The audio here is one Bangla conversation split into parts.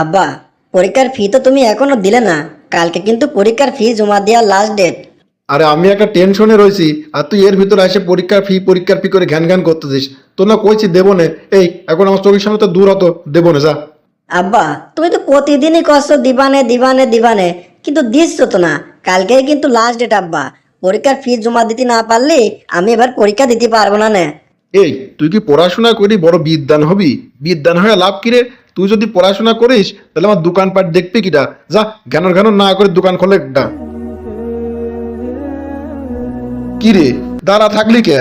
আব্বা পরীক্ষার ফি তো তুমি এখনও দিলে না। কালকে কিন্তু পরীক্ষার ফি জমা দেওয়ার লাস্ট ডেট আরে আমি একটা টেনশনে রয়েছি আর তুই এর ভিতরে এসে পরীক্ষার ফি পরীক্ষার ফি করে ঘ্যান ঘ্যান করতেছিস। তো না কইছি দেবো না। এই এখন আমার চোখের সামনে তো দূর হতো দেবো না যা। আব্বা তুমি তো প্রতিদিনই কষ্ট দিবানে দিবানে দিবানে। কিন্তু দিচ্ছ তো না। কালকেই কিন্তু লাস্ট ডেট আব্বা। পরীক্ষার ফি জমা দিতে না পারলে আমি এবার পরীক্ষা দিতে পারব না নে। এই তুই কি পড়াশোনা করি বড় বিদ্যান হবি? বিদ্যান হয়ে লাভ কিরে তুই যদি পড়াশোনা করিস, তাহলে আমার দোকানপাট দেখবি কিটা যা জ্ঞানর জ্ঞানর না করে দোকান খোলে একটা কি রে দাঁড়া থাকলি কে?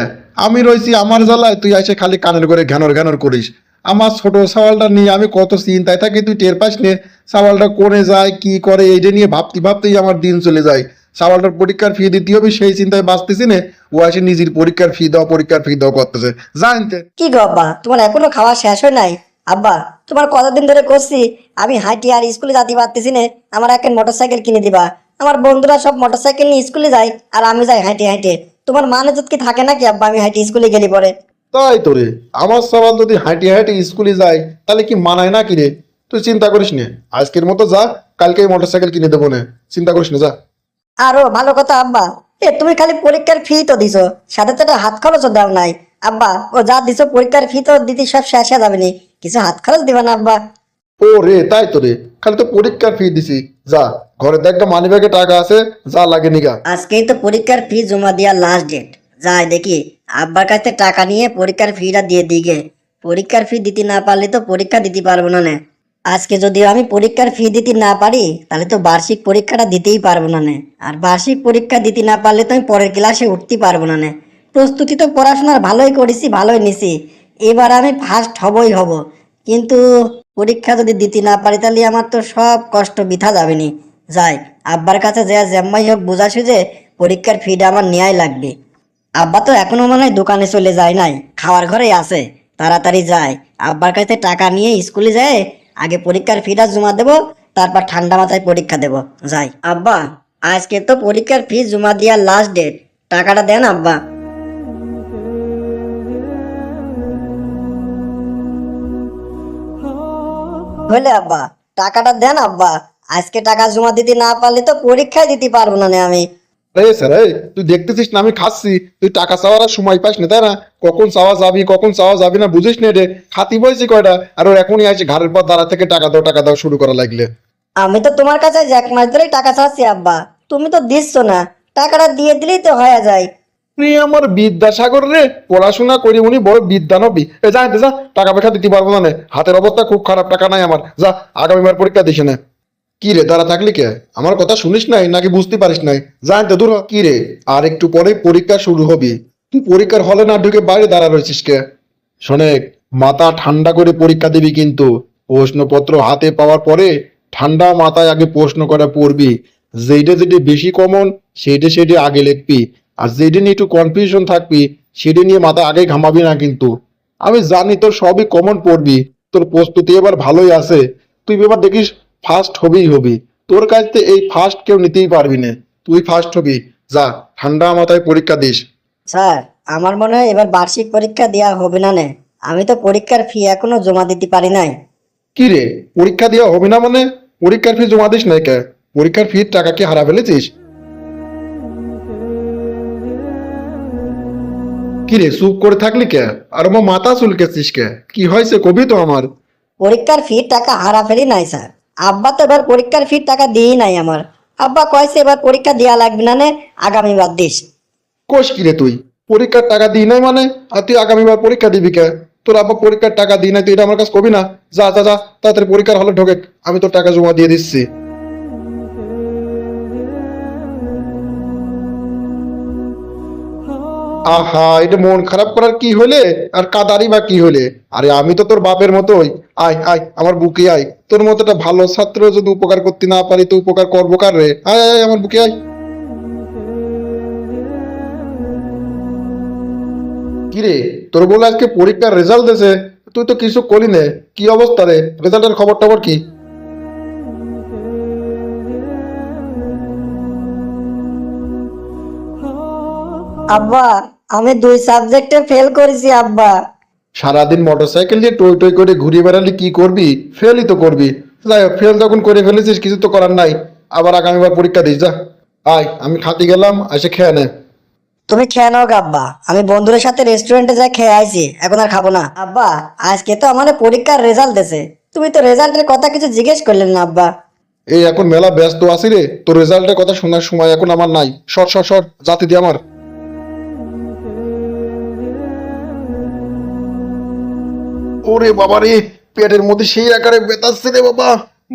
আমি রয়েছি আমার জ্বালায়, তুই এসে খালি কানের করে ঘ্যানর ঘ্যানর করিস। আমার ছোট সওয়ালটা নিয়ে আমি কত চিন্তায় থাকি, তুই টের পাস নে। সওয়ালটা করে যায়, কি করে এইটা নিয়ে ভাবতে ভাবতেই আমার দিন চলে যায়। সওয়ালটার পরীক্ষার ফি দিতে হবে, সেই চিন্তায় বাঁচতেছি নে। ও আসে নিজের পরীক্ষার ফি দাও, পরীক্ষার ফি দাও করতেছে। জানতে কি গো আব্বা, তোমার এখনও খাওয়া শেষ হয় নাই? আব্বা তোমার কতদিন ধরে করছি? আমি হাঁটি আর স্কুলে যেতে পারতেছি না আমার একটা মোটরসাইকেল কিনে দিবা। আমার বন্ধুরা সব মোটরসাইকেল নিয়ে স্কুলে যায় আর আমি যাই হাঁটে হাঁটে তোমার মানে কি থাকে নাকি আব্বা আমি হাঁটে স্কুলে গেলি পরে? তাই তো রে। আমার সবাল যদি হাঁটি হাঁটি স্কুলে যায় তাহলে কি মানায় না কি রে? তুই চিন্তা করিস নে। আজকের মতো যা কালকে মোটর সাইকেল কিনে দেবো না। চিন্তা করিস না যা। আরও ভালো কথা আব্বা। এ তুমি খালি পরীক্ষার ফি তো দিছো সাথে তো একটা হাত খরচও দাও নাই। আব্বা ও যা দিছো পরীক্ষার ফি তো দিতে সব শেষ হয়ে যাবে নি। কিছু হাত খরচ দিবা না আব্বা? ও রে তাই তো রে। খালি তো পরীক্ষার ফি দিছি। যা ঘরে দেখ মানি ব্যাগে টাকা আছে যা লাগে নিগা আজকেই তো পরীক্ষার ফি জমা দেওয়ার লাস্ট ডেট যাই দেখি আব্বার কাছে টাকা নিয়ে পরীক্ষার ফিটা দিয়ে দিগে পরীক্ষার ফি দিতে না পারলে তো পরীক্ষা দিতে পারব না নে। আজকে যদি আমি পরীক্ষার ফি দিতে না পারি তাহলে তো বার্ষিক পরীক্ষাটা দিতেই পারব না নে। আর বার্ষিক পরীক্ষা দিতে না পারলে তো আমি পরের ক্লাসে উঠতে পারব না নে। প্রস্তুতি তো পড়াশোনার ভালোই করেছি ভালোই নিছি। এবার আমি ফার্স্ট হবই হব। কিন্তু পরীক্ষা যদি দিতে না পারি, তাহলে আমার তো সব কষ্ট বৃথা যাবে নি যাই, আব্বার কাছে যা জ্যাম্মাই হোক বোঝা সুঝে পরীক্ষার ফিটা আমার নেয়াই লাগবে। আব্বা তো এখনও মনে হয় দোকানে চলে যায় নাই, খাওয়ার ঘরেই আছে। তাড়াতাড়ি যায় আব্বার কাছে টাকা নিয়ে স্কুলে যায় আগে পরীক্ষার ফিটা জমা দেবো, তারপর ঠান্ডা মাথায় পরীক্ষা দেবো। যাই, আব্বা, আজকে তো পরীক্ষার ফি জমা দেওয়ার লাস্ট ডেট টাকাটা দেন আব্বা। হলে আব্বা টাকাটা দেন আব্বা। আজকে টাকা জমা দিতে না পারলে তো পরীক্ষায় দিতে পারব না আমি। রে স্যার এই তুই দেখতেছিস না আমি খাচ্ছি। তুই টাকা চাওয়ার আর সময় পাস না তাই না? কখন চাওয়া যাবি কখন চাওয়া যাবি না বুঝিস না রে। খাতি বলছি কয়টা? আর ওর এখনই আছে ঘাড়ের পর দাঁড়া থেকে টাকা দাও টাকা দাও শুরু করা লাগলে। আমি তো তোমার কাছে এক মাস ধরেই টাকা চাচ্ছি আব্বা। তুমি তো দিচ্ছ না। টাকাটা দিয়ে দিলেই তো হয়ে যায়। তুই আমার বিদ্যাসাগর রে, পড়াশোনা করি, উনি বড় বিদ্যানবী। এ জানতে যা টাকা পয়সা দিতে পারব না হাতের অবস্থা খুব খারাপ, টাকা নাই আমার। যা আগামীবার পরীক্ষা দিস না। কি রে, দাঁড়া থাকলি কে? আমার কথা শুনিস নাই নাকি বুঝতে পারিস নাই? জানতে দূর কি রে, আর একটু পরে পরীক্ষা শুরু হবি। তুই পরীক্ষার হলে না ঢুকে বাইরে দাঁড়া রয়েছিস কে? শোনে, মাথা ঠান্ডা করে পরীক্ষা দিবি কিন্তু। প্রশ্নপত্র হাতে পাওয়ার পরে ঠান্ডা মাথায় আগে প্রশ্ন করা পড়বি। যেটা যেটি বেশি কমন সেইটা সেটা আগে লিখবি। আর যেটা নিয়ে একটু কনফিউশন থাকবি সেটা নিয়ে মাথা আগে ঘামাবি না কিন্তু। আমি জানি তোর সবই কমন পড়বি তোর প্রস্তুতি এবার ভালোই আছে। তুই এবার দেখিস ফার্স্ট হবেই হবি। তোর কাছ থেকে এই ফার্স্ট কেউ নিতেই পারবি না। তুই ফার্স্ট হবি। যা ঠান্ডা মাথায় পরীক্ষা দিস। স্যার আমার মনে হয় এবার বার্ষিক পরীক্ষা দেওয়া হবে না নে। আমি তো পরীক্ষার ফি এখনও জমা দিতে পারি নাই। কি রে? পরীক্ষা দেওয়া হবে না মানে? পরীক্ষার ফি জমা দিস নাই কে পরীক্ষার ফির টাকা কি হারা ফেলেছিস? কি রে চুপ করে থাকলি কে? আর আমার মাথা চুলকেছিস কে? কি হয়েছে কবি তো আমার? পরীক্ষার ফি টাকা হারা ফেলি নাই স্যার। আব্বা তো এবার পরীক্ষার ফি টাকা দিই নাই আমার। আব্বা কয়েছে এবার পরীক্ষা দেওয়া লাগবে না নে আগামী বার দিস। কোষ কি রে তুই? পরীক্ষার টাকা দিই নাই মানে? আর তুই আগামীবার পরীক্ষা দিবি কে? তোর আব্বা পরীক্ষার টাকা দিই নাই তুই এটা আমার কাছে কবি না? যা যা যা তাড়াতাড়ি পরীক্ষার হলে ঢোকে। আমি তোর টাকা জমা দিয়ে দিচ্ছি। আহা, এটা মন খারাপ করার কি হলে আর কাদারি বা কি হলে আরে আমি তো তোর বাপের মতোই। আয় আয়, আমার বুকে আয়। তোর মতো একটা ভালো ছাত্র যদি উপকার করতে না পারি, তো উপকার করব কার রে? আয় আয় আমার বুকে আয়। কিরে তোর বলে আজকে পরীক্ষার রেজাল্ট দেছে তুই তো কিছু করলি নে। কি অবস্থা রে? রেজাল্টের খবর টবর কি? আব্বা আমি দুই সাবজেক্টে ফেল করেছি আব্বা। সারাদিন মোটরসাইকেল দিয়ে টই টই করে ঘুরিয়ে বেড়ালি কি করবি? ফেলই তো করবি। যাই হোক ফেল যখন করে ফেলেছিস কিছু তো করার নাই। আবার আগামীবার পরীক্ষা দিস যা। আয় আমি খাতি গেলাম এসে খেয়ে নে। তুমি খেয়ে নাও গো আব্বা। আমি বন্ধুদের সাথে রেস্টুরেন্টে যাই খেয়ে আইছি এখন আর খাব না। আব্বা আজকে তো আমাদের পরীক্ষার রেজাল্ট দেছে তুমি তো রেজাল্টের কথা কিছু জিজ্ঞেস করলেন না আব্বা। এই এখন মেলা ব্যস্ত আছি রে। তোর রেজাল্টের কথা শোনার সময় এখন আমার নাই। সর সর সর জাতি দি আমার। ওরে বাবা রে, পেটের মধ্যে সেই আকারে বেতাচ্ছে রে বাবা।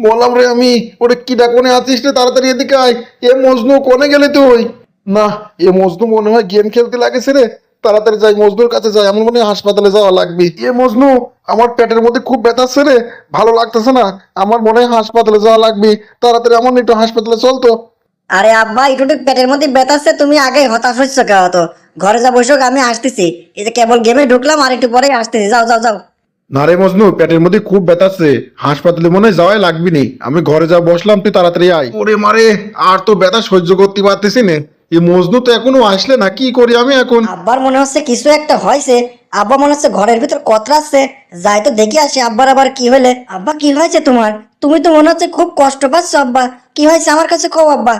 বললাম রে আমি, ওরে কি কোনে আছিস রে, তাড়াতাড়ি এদিকে আয়। এ মজনু, কোনে গেলে তুই? না, এ মজনু মনে হয় গেম খেলতে লাগেছে রে। তাড়াতাড়ি যাই, মজনুর কাছে যাই, আমার মনে হাসপাতালে যাওয়া লাগবে। এ মজনু, আমার পেটের মধ্যে খুব ব্যথাচ্ছে রে, ভালো লাগতেছে না। আমার মনে হয় হাসপাতালে যাওয়া লাগবে। তাড়াতাড়ি আমার একটু হাসপাতালে চলতো আরে আব্বা একটু পেটের মধ্যে ব্যথাচ্ছে তুমি আগে হতাশ হচ্ছ কে তো? ঘরে যা বসো আমি আসতেছি। এই যে কেবল গেমে ঢুকলাম, আর একটু পরেই আসতেছি। যাও যাও যাও। না রে মজনু পেটের মধ্যে খুব ব্যথাচ্ছে হাসপাতালে মনে হয় যাওয়াই লাগবি নি। আমি ঘরে যা বসলাম তুই তাড়াতাড়ি আয়। ওরে মারে আর তো ব্যথা সহ্য করতে পারতেছি না। এই মজনু তো এখনও আসলে না কি করি আমি এখন? আব্বার মনে হচ্ছে কিছু একটা হয়েছে। আব্বা মনে হচ্ছে ঘরের ভিতর কতরাচ্ছে যাই তো দেখে আসি আব্বার আবার কি হলে আব্বা কি হয়েছে তোমার? তুমি তো মনে হচ্ছে খুব কষ্ট পাচ্ছ আব্বা। কি হয়েছে আমার কাছে কও আব্বা।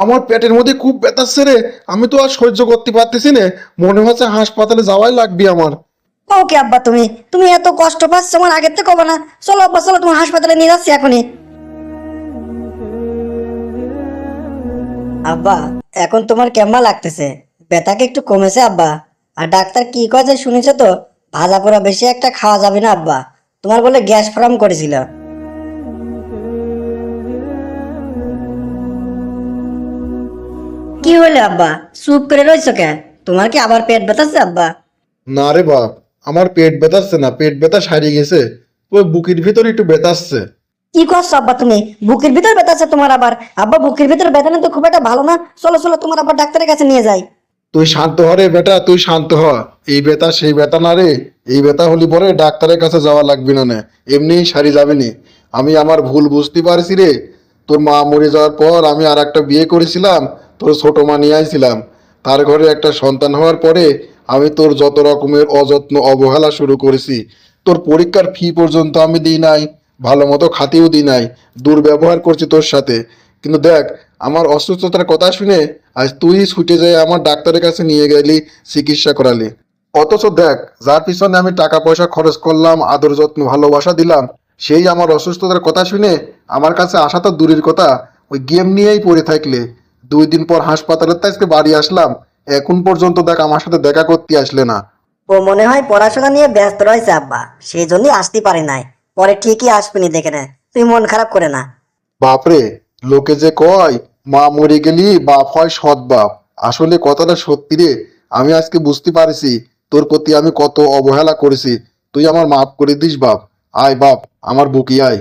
আমার পেটের মধ্যে খুব ব্যথাচ্ছে রে। আমি তো আর সহ্য করতে পারতেছি না। মনে হচ্ছে হাসপাতালে যাওয়াই লাগবে আমার। ওকে আব্বা তুমি? তুমি এত কষ্ট পাচ্ছ আমার আগের থেকে কবে না। চলো আব্বা চলো তোমার হাসপাতালে নিয়ে যাচ্ছি এখনই। আব্বা এখন তোমার কেমন লাগতেছে? ব্যথা কি একটু কমেছে আব্বা। আর ডাক্তার কি কয়েছে শুনেছে তো ভাজা পোড়া বেশি একটা খাওয়া যাবে না আব্বা। তোমার বলে গ্যাস ফর্ম করেছিল। কি হলো আব্বা? চুপ করে রয়েছো কেন? তোমার কি আবার পেট ব্যথাচ্ছে আব্বা? না রে বাপ আমার পেট ব্যথাচ্ছে না পেট ব্যথা সারিয়ে গেছে। ওই বুকের ভিতরে একটু ব্যথাচ্ছে কি করছ আব্বা তুমি? বুকের ভিতর ব্যথাচ্ছে তোমার আবার। আব্বা বুকের ভিতর ব্যথানো তো খুব একটা ভালো না। চলো চলো তোমার আবার ডাক্তারের কাছে নিয়ে যাই। তুই শান্ত হ রে বেটা তুই শান্ত হ। এই বেতা সেই বেতা না রে। এই ব্যথা হলি পরে ডাক্তারের কাছে যাওয়া লাগবে না না। এমনি সারি যাবে নি। আমি আমার ভুল বুঝতে পারছি রে। তোর মা মরে যাওয়ার পর আমি আর একটা বিয়ে করেছিলাম তোর ছোট মা নিয়ে আইছিলাম। তার ঘরে একটা সন্তান হওয়ার পরে আমি তোর যত রকমের অযত্ন অবহেলা শুরু করেছি, তোর পরীক্ষার ফি পর্যন্ত আমি দিই নাই, ভালো মতো খাতেও দিই নাই, দুর্ব্যবহার করছি তোর সাথে। কিন্তু দেখ, আমার অসুস্থতার কথা শুনে আজ তুই ছুটে যায় আমার ডাক্তারের কাছে নিয়ে গেলি, চিকিৎসা করালি। অথচ দেখ, যার পিছনে আমি টাকা পয়সা খরচ করলাম, আদর যত্ন, ভালোবাসা দিলাম, সেই আমার অসুস্থতার কথা শুনে আমার কাছে আসা তো দূরের কথা, ওই গেম নিয়েই পড়ে থাকলে। দুই দিন পর হাসপাতালের তো বাড়ি আসলাম এখন পর্যন্ত দেখ আমার সাথে দেখা করতে আসলে না। ও মনে হয় পড়াশোনা নিয়ে ব্যস্ত রয়েছে আব্বা? সেই জন্যই আসতে পারে নাই। পরে ঠিকই আসবেনি দেখে নে। তুই মন খারাপ করে না। বাপরে লোকে যে কয় মা মরে গেলি বাপ হয় সৎ বাপ। আসলে কথাটা সত্যি রে আমি আজকে বুঝতে পারছি তোর প্রতি আমি কত অবহেলা করেছি। তুই আমার মাফ করে দিস বাপ। আয় বাপ আমার বুকি আয়।